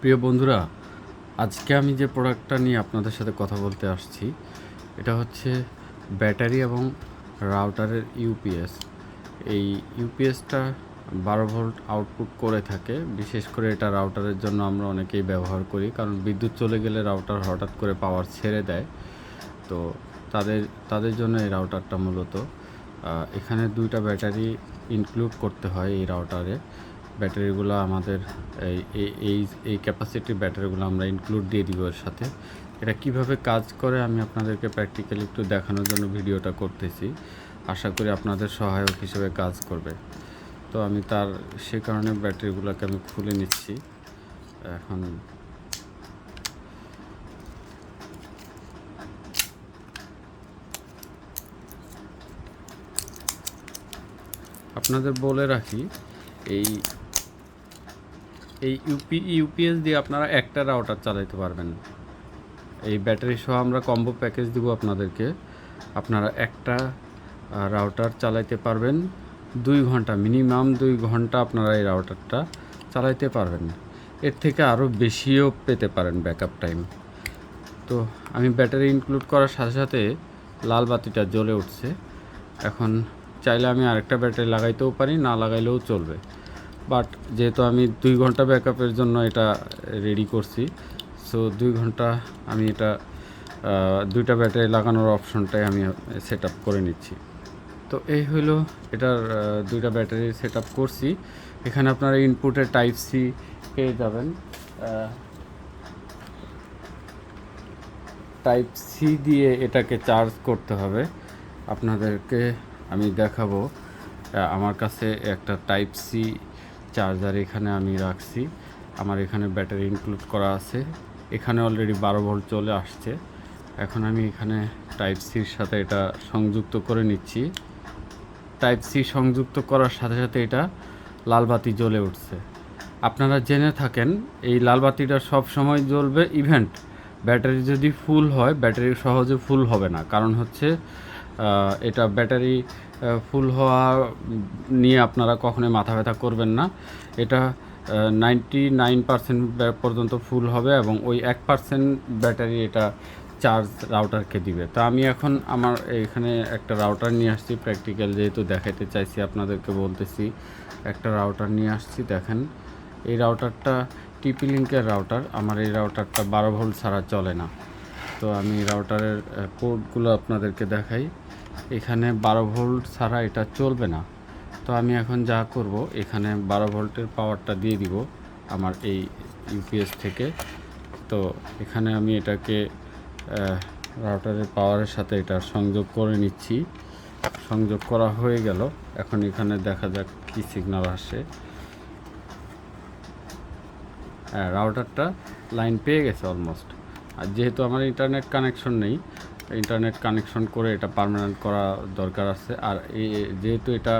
প্রিয় বন্ধুরা, আজকে আমি যে প্রোডাক্টটা নিয়ে আপনাদের সাথে কথা বলতে আসছি, এটা হচ্ছে ব্যাটারি এবং রাউটারের ইউপিএস। এই ইউপিএসটা বারো ভোল্ট আউটপুট করে থাকে। বিশেষ করে এটা রাউটারের জন্য আমরা অনেকেই ব্যবহার করি, কারণ বিদ্যুৎ চলে গেলে রাউটার হঠাৎ করে পাওয়ার ছেড়ে দেয়। তো তাদের তাদের জন্য এই রাউটারটা মূলত। এখানে দুইটা ব্যাটারি ইনক্লুড করতে হয় এই রাউটারে। ব্যাটারিগুলো আমাদের এই, এই- ক্যাপাসিটির ব্যাটারিগুলো আমরা ইনক্লুড দিয়ে দিব এর সাথে। এটা কীভাবে কাজ করে আমি আপনাদেরকে প্র্যাকটিক্যালি একটু দেখানোর জন্য ভিডিওটা করতেছি। আশা করি আপনাদের সহায়ক হিসেবে কাজ করবে। তো আমি তার, সে কারণে ব্যাটারিগুলোকে আমি খুলে নিচ্ছি। এখন আপনাদের বলে রাখি, এই এই ইউপি, ইউপিএস দিয়ে আপনারা একটা রাউটার চালাইতে পারবেন। এই ব্যাটারি সহ আমরা কম্বো প্যাকেজ দিব আপনাদেরকে। আপনারা একটা রাউটার চালাইতে পারবেন। দুই ঘণ্টা মিনিমাম দুই ঘণ্টা আপনারা এই রাউটারটা চালাইতে পারবেন। এর থেকে আরও বেশিও পেতে পারেন ব্যাকআপ টাইম তো আমি ব্যাটারি ইনক্লুড করার সাথে সাথে লাল বাতিটা জ্বলে উঠছে। এখন চাইলে আমি আরেকটা ব্যাটারি লাগাইতেও পারি, না লাগাইলেও চলবে। বাট যেহেতু আমি দুই ঘণ্টা ব্যাকআপের জন্য এটা রেডি করছি সো দুই ঘণ্টা আমি এটা দুইটা ব্যাটারি লাগানোর অপশনটাই আমি সেট আপ করে নিচ্ছি। তো এই হলো এটার দুইটা ব্যাটারি সেট আপ করছি। এখানে আপনারা ইনপুটের টাইপ সি পেয়ে যাবেন টাইপ সি দিয়ে এটাকে চার্জ করতে হবে। আপনাদেরকে আমি দেখাবো আমার কাছে একটা টাইপ সি চার্জার এখানে আমি রাখছি। আমার এখানে ব্যাটারি ইনক্লুড করা আছে। এখানে অলরেডি বারো ভোল্ট চলে আসছে। এখন আমি এখানে টাইপ সির সাথে এটা সংযুক্ত করে নিচ্ছি। টাইপ সি সংযুক্ত করার সাথে সাথে এটা লাল বাতি জ্বলে উঠছে। আপনারা জেনে থাকেন, এই লাল বাতিটা সব সময় জ্বলবে ইভেন্ট ব্যাটারি যদি ফুল হয়, ব্যাটারি সহজে ফুল হবে না। কারণ হচ্ছে এটা ব্যাটারি ফুল হওয়া নিয়ে আপনারা কখনোই মাথা ব্যথা করবেন না। এটা নাইনটি নাইন পার্সেন্ট পর্যন্ত ফুল হবে এবং ওই এক পার্সেন্ট ব্যাটারি এটা চার্জ রাউটারকে দিবে। তা আমি এখন আমার এখানে একটা রাউটার নিয়ে আসছি প্র্যাকটিক্যাল যেহেতু দেখাতে চাইছি, আপনাদেরকে বলতেছি। একটা রাউটার নিয়ে আসছি, দেখেন। এই রাউটারটা টিপি লিঙ্কের রাউটার আমার এই রাউটারটা বারো ভোল্ট ছাড়া চলে না। তো আমি রাউটারের পোর্টগুলো আপনাদেরকে দেখাই। এখানে বারো ভোল্ট ছাড়া এটা চলবে না। তো আমি এখন যা করব, এখানে বারো ভোল্টের পাওয়ারটা দিয়ে দিব আমার এই ইউপিএস থেকে। তো এখানে আমি এটাকে রাউটারের পাওয়ারের সাথে এটা সংযোগ করে নিচ্ছি। সংযোগ করা হয়ে গেল। এখন এখানে দেখা যাক কী সিগন্যাল আসে। হ্যাঁ রাউটারটা লাইন পেয়ে গেছে অলমোস্ট আর যেহেতু আমার ইন্টারনেট কানেকশন নেই ইন্টারনেট কানেকশন করে এটা পার্মানেন্ট করা দরকার আছে। আর যেহেতু এটা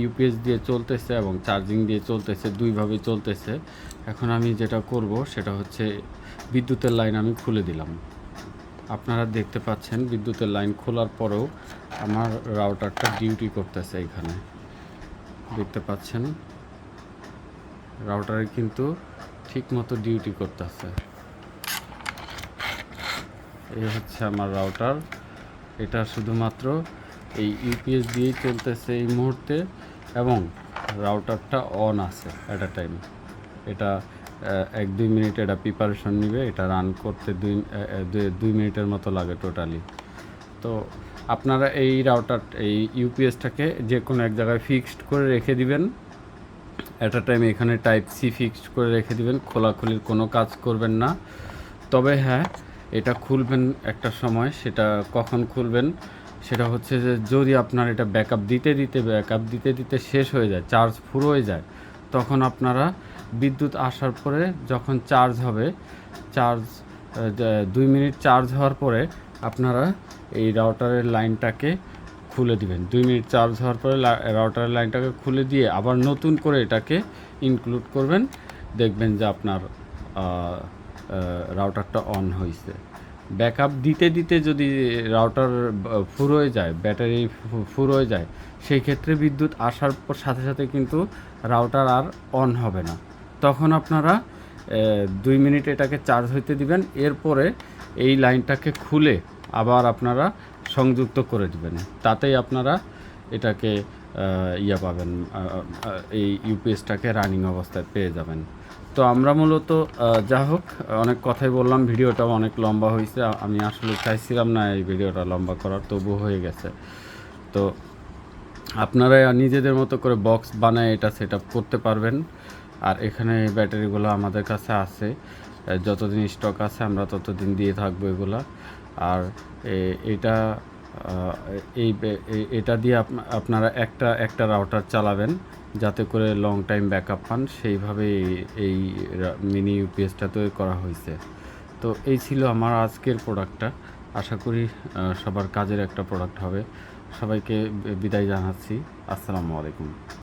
ইউপিএস দিয়ে চলতেছে এবং চার্জিং দিয়ে চলতেছে, দুইভাবে চলতেছে, এখন আমি যেটা করব সেটা হচ্ছে বিদ্যুতের লাইন আমি খুলে দিলাম। আপনারা দেখতে পাচ্ছেন বিদ্যুতের লাইন খোলার পরেও আমার রাউটারটা ডিউটি করতেছে এখানে। দেখতে পাচ্ছেন? রাউটারে কিন্তু ঠিক মতো ডিউটি করতেছে। এই হচ্ছে আমার রাউটার এটা শুধুমাত্র এই ইউপিএস দিয়েই চলতেছে এই মুহূর্তে এবং রাউটারটা অন আছে অ্যাট আ টাইম এটা এক দুই মিনিট এটা প্রিপারেশন নিবে, এটা রান করতে দুই- দুই মিনিটের মতো লাগে টোটালি তো আপনারা এই রাউটার এই ইউপিএসটাকে যে কোনো এক জায়গায় ফিক্সড করে রেখে দিবেন। অ্যাট আ টাইম এখানে টাইপ সি ফিক্সড করে রেখে দিবেন। খোলাখুলির কোনো কাজ করবেন না। তবে হ্যাঁ এটা খুলবেন একটা সময়, সেটা কখন খুলবেন? সেটা হচ্ছে যে যদি আপনার এটা ব্যাকআপ দিতে দিতে ব্যাকআপ দিতে দিতে শেষ হয়ে যায় চার্জ ফুল হয়ে যায়, তখন আপনারা বিদ্যুৎ আসার পরে যখন চার্জ হবে চার্জ দুই মিনিট চার্জ হওয়ার পরে আপনারা এই রাউটারের লাইনটাকে খুলে দিবেন। দুই মিনিট চার্জ হওয়ার পরে রাউটারের লাইনটাকে খুলে দিয়ে আবার নতুন করে এটাকে ইনক্লুড করবেন। দেখবেন যে আপনার রাউটারটা অন হয়েছে ব্যাকআপ দিতে দিতে যদি রাউটার ফুর হয়ে যায় ব্যাটারি ফুর হয়ে যায়, সেই ক্ষেত্রে বিদ্যুৎ আসার পর সাথে সাথে কিন্তু রাউটার আর অন হবে না। তখন আপনারা দুই মিনিট এটাকে চার্জ হইতে দিবেন, এরপরে এই লাইনটাকে খুলে আবার আপনারা সংযুক্ত করে দিবেন। তাতেই আপনারা এটাকে ইয়া পাবেন এই ইউপিএসটাকে রানিং অবস্থায় পেয়ে যাবেন। তো আমরা মূলত যা হোক, অনেক কথাই বললাম, ভিডিওটাও অনেক লম্বা হয়েছে আমি আসলে চাইছিলাম না এই ভিডিওটা লম্বা করার তবু হয়ে গেছে। তো আপনারা নিজেদের মতো করে বক্স বানায় এটা সেট করতে পারবেন, আর এখানে ব্যাটারিগুলো আমাদের কাছে আছে। যতদিন স্টক আছে, আমরা ততদিন দিয়ে থাকব এগুলা। আর এটা এই এটা দিয়ে আপ- আপনারা একটা একটা রাউটার চালাবেন। যাতে করে লং টাইম ব্যাকআপ পান সেইভাবে এই- মিনি ইউপিএসটা তৈরি করা হয়েছে। তো এই ছিল আমার আজকের প্রোডাক্টটা আশা করি সবার কাজের একটা প্রোডাক্ট হবে। সবাইকে বিদায় জানাচ্ছি। আসসালামু আলাইকুম।